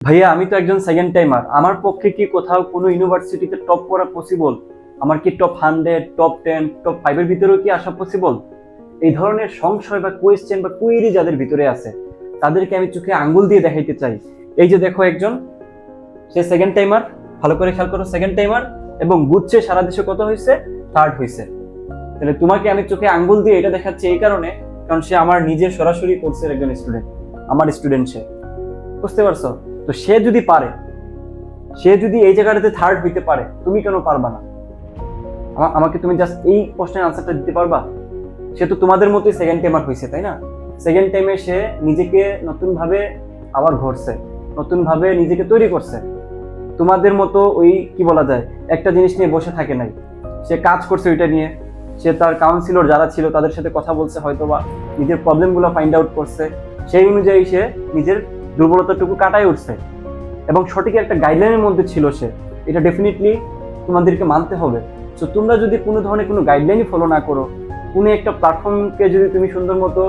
ভাইয়া, আমি তো একজন সেকেন্ড টাইমার আমার পক্ষে কি কোথাও কোনো ইউনিভার্সিটিতে টপ করা পসিবল আমার কি top hundred top ten top ফাইভের ভিতরেও কি আসা পসিবল এই ধরনের সংশয় বা কোয়েশ্চেন বা কুইরি যাদের ভিতরে আছে, তাদেরকে আমি চোখে আঙ্গুল দিয়ে দেখাইতে চাই। এই যে দেখো একজন, সে সেকেন্ড টাইমার ভালো করে খেয়াল করো সেকেন্ড টাইমার এবং গুচ্ছে সারা দেশে কত হয়েছে? থার্ড হয়েছে। তাহলে তোমাকে আমি চোখে আঙ্গুল দিয়ে এটা দেখাচ্ছি এই কারণে, কারণ সে আমার নিজের সরাসরি কোর্সের একজন স্টুডেন্ট আমার স্টুডেন্ট সে। বুঝতে পারছ? তো সে যদি পারে, সে যদি এই জায়গাটাতে থার্ড হইতে পারে, তুমি কেন পারবা না? আমাকে তুমি জাস্ট এই প্রশ্নের আনসারটা দিতে পারবা? সে তো তোমাদের মতোই সেকেন্ড টাইমার হয়েছে তাই না? সেকেন্ড টাইমে সে নিজেকে নতুনভাবে আবার ঘরছে, নতুনভাবে নিজেকে তৈরি করছে। তোমাদের মতো ওই, কি বলা যায়, একটা জিনিস নিয়ে বসে থাকে নাই। সে কাজ করছে ওইটা নিয়ে। সে তার কাউন্সিলর যারা ছিল, তাদের সাথে কথা বলছে, হয়তোবা নিজের প্রবলেমগুলো ফাইন্ড আউট করছে। সেই অনুযায়ী সে নিজের দুর্বলতাটুকু কাটায় উঠছে। এবং সঠিক একটা গাইডলাইনের মধ্যে ছিল সে। এটা ডেফিনেটলি তোমাদেরকে মানতে হবে। সো তোমরা যদি কোনো ধরনের কোনো গাইডলাইনই ফলো না করো, কোনো একটা প্ল্যাটফর্মকে যদি তুমি সুন্দর মতো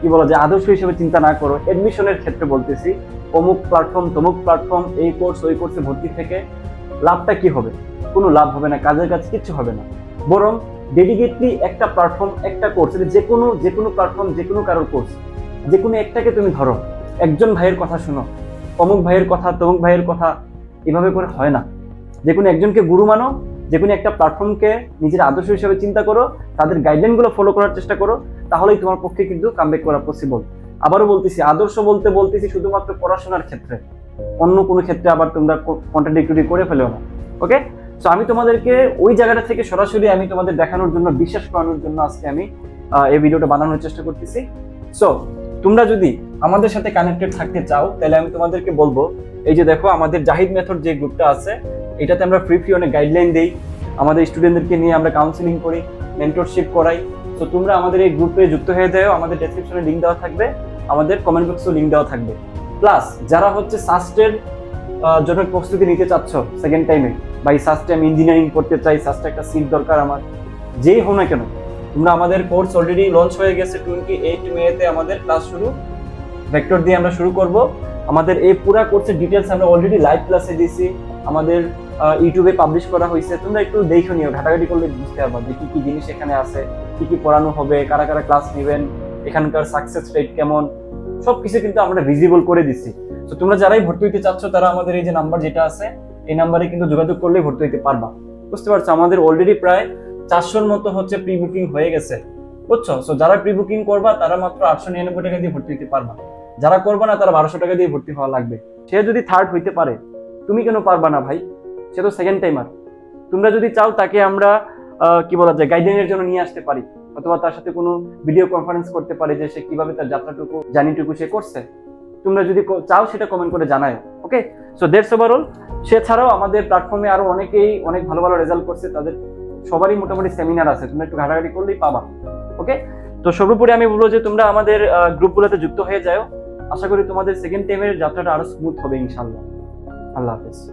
কি বলা যায়, আদর্শ হিসেবে চিন্তা না করো এডমিশনের ক্ষেত্রে বলতেছি, অমুক প্ল্যাটফর্ম তমুক প্ল্যাটফর্ম এই কোর্স ওই কোর্সে ভর্তি থেকে লাভটা কি হবে? কোনো লাভ হবে না, কাজের কাজ কিচ্ছু হবে না। বরং ডেডিকেটলি একটা প্ল্যাটফর্ম একটা কোর্স যে কোনো যে কোনো প্ল্যাটফর্ম যে কোনো কারোর কোর্স যে কোনো একটাকে তুমি ধরো। একজন ভাইয়ের কথা শোনো। অমুক ভাইয়ের কথা, তমুক ভাইয়ের কথা এভাবে করে হয় না। যে কোনো একজনকে গুরু মানো, যে কোনো একটা প্ল্যাটফর্মকে নিজের আদর্শ হিসেবে চিন্তা করো, তাদের গাইডলাইনগুলো ফলো করার চেষ্টা করো, তাহলেই তোমার পক্ষে কিন্তু কামব্যাক করা পসিবল আবারও বলতেছি, আদর্শ বলতে বলতেছি শুধুমাত্র পড়াশোনার ক্ষেত্রে। অন্য কোনো ক্ষেত্রে আবার তোমরা কন্ট্রাডিক্টরি করে ফেলেও না। ওকে সো আমি তোমাদেরকে ওই জায়গাটা থেকে সরাসরি আমি তোমাদের দেখানোর জন্য, বিশ্বাস করানোর জন্য আজকে আমি এই ভিডিওটা বানানোর চেষ্টা করতেছি। সো তোমরা যদি আমাদের সাথে কানেক্টেড থাকতে চাও, তাহলে আমি তোমাদেরকে বলব, এই যে দেখো আমাদের জাহিদ মেথড যে গ্রুপটা আছে, এটাতে আমরা ফ্রি ফ্রি অনেক গাইডলাইন দেই। আমাদের স্টুডেন্টদেরকে নিয়ে আমরা কাউন্সিলিং করি মেন্টরশিপ করাই। তো তোমরা আমাদের এই গ্রুপে যুক্ত হয়ে যাও, আমাদের ডেসক্রিপশনে লিঙ্ক দেওয়া থাকবে, আমাদের কমেন্ট বক্সেও লিঙ্ক দেওয়া থাকবে। প্লাস যারা হচ্ছে সাস্টের জন্য প্রস্তুতি নিতে চাচ্ছ সেকেন্ড টাইমে বা এই সাস্টে আমি ইঞ্জিনিয়ারিং করতে চাই সাস্টে একটা সিট দরকার আমার, যেই হো না কেন, তোমরা আমাদের কোর্স অলরেডি লঞ্চ হয়ে গেছে টোয়েন্টি এইট মেতে আমাদের ক্লাস শুরু। ভেক্টর দিয়ে আমরা শুরু করব। আমাদের এই পুরা কোর্সের ডিটেলস আমরা অলরেডি লাইভ ক্লাসে দিয়েছি। আমাদের ইউটিউবে পাবলিশ করা হয়েছে। তোমরা একটু দেখো নিও, ঘাটাঘাটি করলে বুঝতে পারবা যে কি কি জিনিস এখানে আছে, কি কি পড়ানো হবে, কারা কারা ক্লাস নেবেন, এখানকার সাকসেস রেট কেমন, সবকিছু কিন্তু আমরা ভিজিবল করে দিচ্ছি। তো তোমরা যারাই ভর্তি হতে চাচ্ছ, তারা আমাদের এই যে নাম্বার যেটা আছে, এই নাম্বারে কিন্তু যোগাযোগ করলেই ভর্তি হতে পারবা। বুঝতে পারছ? আমাদের অলরেডি প্রায় চারশোর মতো হচ্ছে প্রি বুকিং হয়ে গেছে। বুঝছ? সো যারা প্রি বুকিং করবা, তারা মাত্র আটশো নিরানব্বই টাকা দিয়ে ভর্তি হতে পারবা। যারা করবে না, তারা বারোশো টাকা দিয়ে ভর্তি হওয়া লাগবে। সে যদি থার্ড হইতে পারে, তুমি কেন পারবা না ভাই? সে তো সেকেন্ড টাইমার তোমরা যদি চাও তাকে আমরা কি বলা যায় গাইডলাইনের জন্য নিয়ে আসতে পারি, অথবা তার সাথে কোনো ভিডিও কনফারেন্স করতে পারি যে সে কীভাবে তার যাত্রাটুকু জার্নিটুকু সে করছে। তোমরা যদি চাও সেটা কমেন্ট করে জানায় ওকে সো দেড়শো ওভারঅল সে ছাড়াও আমাদের প্ল্যাটফর্মে আরও অনেকেই অনেক ভালো ভালো রেজাল্ট করছে, তাদের সবারই মোটামুটি সেমিনার আছে, তোমরা একটু ঘাটাঘাটি করলেই পাবা ওকে তো সর্বোপরি আমি বলব যে তোমরা আমাদের গ্রুপগুলোতে যুক্ত হয়ে যাও আশা করি তোমাদের সেকেন্ড টাইমের যাত্রাটা আরও স্মুথ হবে ইনশাল্লাহ আল্লাহ হাফেজ।